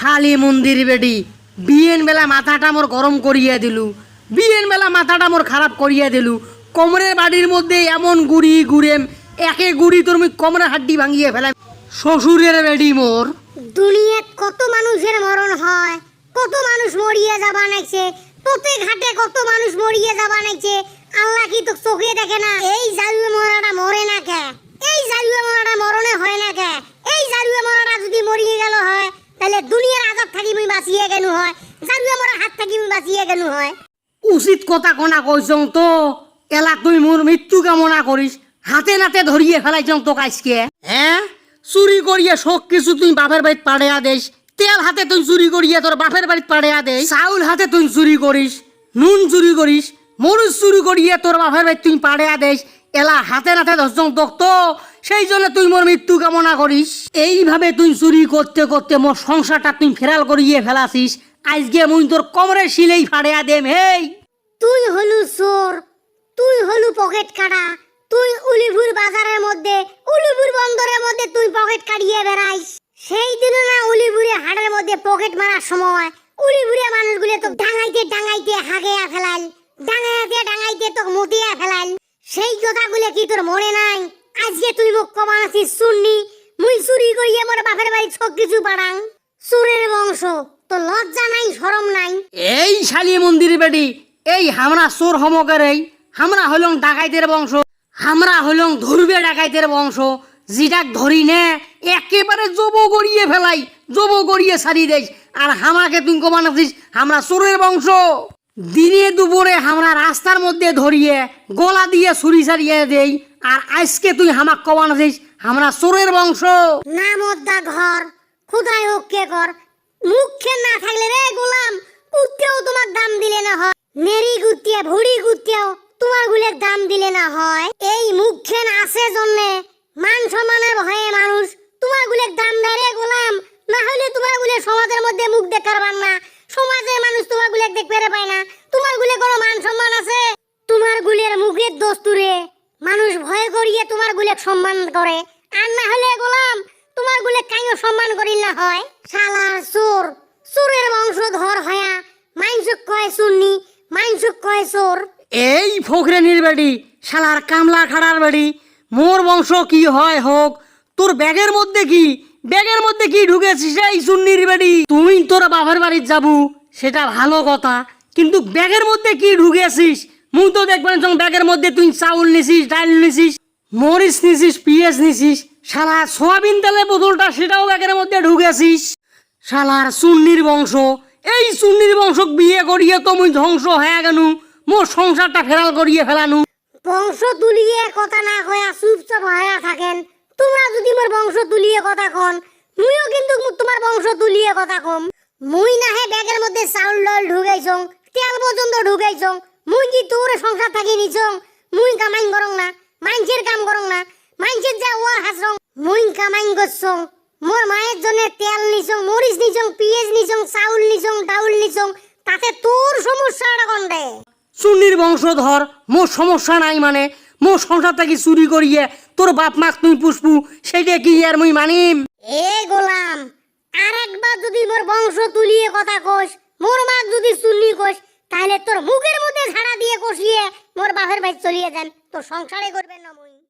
শালি মন্দির বেডি বিয়েন বেলা মাথাটা মোর গরম করিয়ে দিলু। বিয়েন বেলা মাথাটা মোর খারাপ করিয়ে দিলু। কোমরের বাড়ির মধ্যে এমন গুড়ি গুড়েম একে গুড়ি তোর মুই কোমরের হাড্ডি ভাঙিয়ে ফেলাম শ্বশুরের বেডি মোর। দুনিয়াত কত মানুষের মরণ হয়, কত মানুষ মরিয়ে যাবা নাইছে, প্রত্যেক ঘাটে কত মানুষ মরিয়ে যাবা নাইছে, আল্লাহ কি তো চোখে দেখে না? এই জালুয়ে মরাটা মরে না কে? এই জালুয়ে মরাটা মরণে হয় না কে এই জালুয়ে মরাটা যদি মরিয়ে গেল হয় তাহলে দুনিয়ার আজাব থাকি মুই বাঁচিয়ে গেল হয়? জালুয়ে মরার হাত থাকি মুই বাঁচিয়ে গেল হয়? উচিত কথা কোনা কইছং তো এলা তুই মোর মৃত্যু কামনা করিস হাতে নাতে ধরিয়ে ফেলাইছং তো আজকে হ্যাঁ চুরি করিয়ে সব কিছু তুই বাপের বাড়িত পাড়েয়া দেস তেল হাতে তুই চুরি করিয়ে তোর বাপের বাড়িত পাড়েয়া দেস চাউল হাতে তুই চুরি করিস নুন চুরি করিস মরিচ চুরি করিয়ে তোর বাপের বাড়িত তুই পাড়েয়া দেস এলা হাতে নাতে ধরছং তোক তো। সেই জন্য তুই মোর মৃত্যু কামনা করিস। এইভাবে তুই চুরি করতে করতে মোর সংসারটা তুই ফেরাল করিয়ে ফেলাছিস। আজকে মুই তোর কমরের শিলেই ফাড়েয়া দেম, হেই! তুই হলু চোর, তুই হলু পকেট কাটা, তুই উলিপুর বাজারের মধ্যে উলিপুর বন্দরের মধ্যে তুই পকেট কাটিয়ে বেড়াইস। সেই দিন না উলিপুরে হাটের মধ্যে পকেট মারার সময় উলিপুরে মানুষগুলো তো ডাঙাইতে ডাঙাইতে হাগেয়া ফেলাল ডাঙাইতে ডাঙাইতে তো মুতিয়া ফেলাল সেই কথাগুলো কি তোর মনে নাই? আজকে তুই মুখ কমানাছিস শুননি মুই চুরি করিয়ে মোর বাপের বাড়ি সব কিছু পাড়াং সুরের বংশ তো লজ্জা নাই, শরম নাই। এই শালি মন্দির বেডি এই হামরা চোর হমকের এই। হামরা হইলং ডাকাইতের বংশ, হামরা হইলং ধরবে ডাকাইতের বংশ। যেটাক ধরি নে, একেবারে জব গড়িয়ে ফেলাই, জব গড়িয়ে সারি দেস আর হামাকে তুই কমান আছিস হামরা চোরের বংশ। দিনে দুপুরে আমরা রাস্তার মধ্যে ধরিয়ে, গলা দিয়ে ছুরি সারিয়ে দেই, আর আজকে তুই হামাক কমান আছিস আমরা চোরের বংশ। নামদ্দা ঘর, খুদাই হোক কে কর মুখে না থাকলে রে গোলাম, কুত্তেও তোমার দাম দিলে না হয়। মেরি কুত্তিয়া, ভুড়ি কুত্তিয়াও তোমার গুলের দাম দিলে না হয়। এই মুখেন আছে জন্যে মান সম্মানের ভয়ে মানুষ সম্মান করে। আর না হলে গোলাম, তোমার গুলে কাইও সম্মান করিল না হয়? শালার চোর, চোরের বংশধর হয়া মাইনসুক কয় শুননি মাইনসুক কয় চোর। এই ফখরেনির বেড়ি, শালার কামলা খাড়ার বেড়ি, মোর বংশ কি হয় হোক, তোর ব্যাগের মধ্যে কি, ব্যাগের মধ্যে কি ঢুকেছিস এই সুন্নির বেড়ি? তুই তোর বাবার বাড়ির যাবু, সেটা ভালো কথা, কিন্তু ব্যাগের মধ্যে কি ঢুকেছিস? মুই তো দেখবেন ব্যাগের মধ্যে তুই চাউল নিছিস ডাল নিছিস। মরিচ নিছিস, পিঁয়াজ নিছিস, শালা সোয়াবিন তেলের বোতলটা সেটাও ব্যাগের মধ্যে ঢুকেছিস। শালার সুন্নির বংশ, এই সুন্নির বংশক বিয়ে করিয়ে তো মুই ধ্বংস হয়ে গেনু, মোর সংসারটা ফেরাল করিয়ে ফেলানু। বংশ তুলিয়ে কথা না কয়া চুপচাপ হয়ে থাকেন। তোমরা যদি মোর বংশ তুলিয়ে কথা কন, মুইও কিন্তু তোমার বংশ তুলিয়ে কথা কম। মুই নাহে ব্যাগের মধ্যে চাউল ডাল ঢুকাইছং, তেল পর্যন্ত ঢুকাইছং, মুই কি তোর সংসার থাকি নিছং? মুই কামাইন করং না। মাইনছের কাম করং না। মাইনছের যা ওয়ার হাসরং মুই কামাইন করছং মোর মায়ের জন্য তেল নিছং মরিচ নিছং পিঁয়াজ নিছং চাউল নিছং ডাউল নিছং তাতে তোর সমস্যাটা কোনটা সুন্নির বংশধর মোর সমস্যা নাই মানে। মোর সংসার থেকে চুরি করিয়ে তোর বাপ মাক তুই পুষপু সেইটা কি আর মুই মানিম? এ গোলাম আর একবার যদি মোর বংশ তুলিয়ে কথা কোস মোর মাক যদি চুল্লি কোস তাহলে তোর মুখের মাহের ভাই চলিয়ে যান তোর সংসারে করবেন না মই।